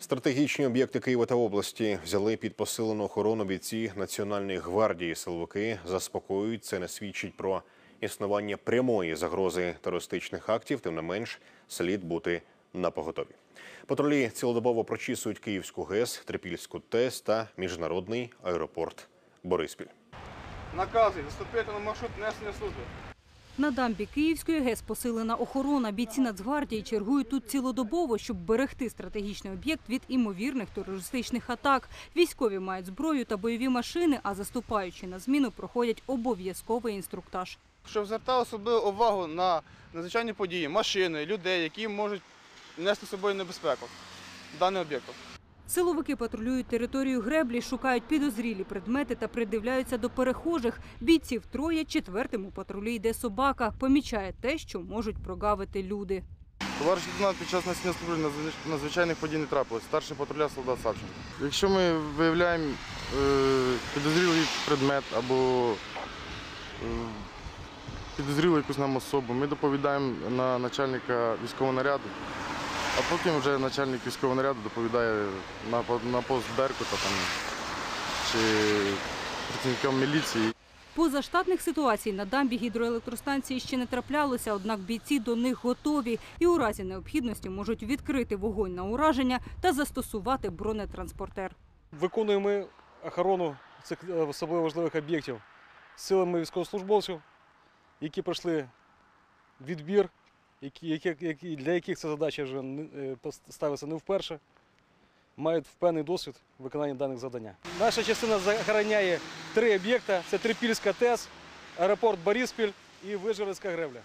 Стратегічні об'єкти Києва та області взяли під посилену охорону бійці Національної гвардії. Силовики заспокоюють, це не свідчить про існування прямої загрози терористичних актів. Тим не менш, слід бути на поготові. Патрулі цілодобово прочісують Київську ГЕС, Трипільську ТЕС та міжнародний аеропорт Бориспіль. Накази заступити на маршрут несення служби. На дамбі Київської ГЕС посилена охорона. Бійці Нацгвардії чергують тут цілодобово, щоб берегти стратегічний об'єкт від імовірних терористичних атак. Військові мають зброю та бойові машини, а заступаючи на зміну, проходять обов'язковий інструктаж. Щоб звертали особливу увагу на надзвичайні події, машини, людей, які можуть нести з собою небезпеку даний об'єкт. Силовики патрулюють територію греблі, шукають підозрілі предмети та придивляються до перехожих. Бійців троє, четвертим у патрулі йде собака. Помічає те, що можуть прогавити люди. Товариш лейтенант під час несення служби надзвич- надзвичайних подій не трапилось. Старший патруля солдат Савченко. Якщо ми виявляємо е, підозрілий предмет або е, підозрілу якусь нам особу, ми доповідаємо на начальника військового наряду, а потім вже начальник військового наряду доповідає на, по- на пост Беркута там, чи працівникам міліції. Позаштатних ситуацій на дамбі гідроелектростанції ще не траплялося, однак бійці до них готові і у разі необхідності можуть відкрити вогонь на ураження та застосувати бронетранспортер. Виконуємо охорону цих е, особливо важливих об'єктів силами військовослужбовців, які пройшли відбір, які, для яких ця задача вже е, ставиться не вперше, мають впевнений досвід виконання даних завдання. Наша частина охороняє три об'єкти: це Трипільська ТЕС, аеропорт Бориспіль і Вижгородська гребля.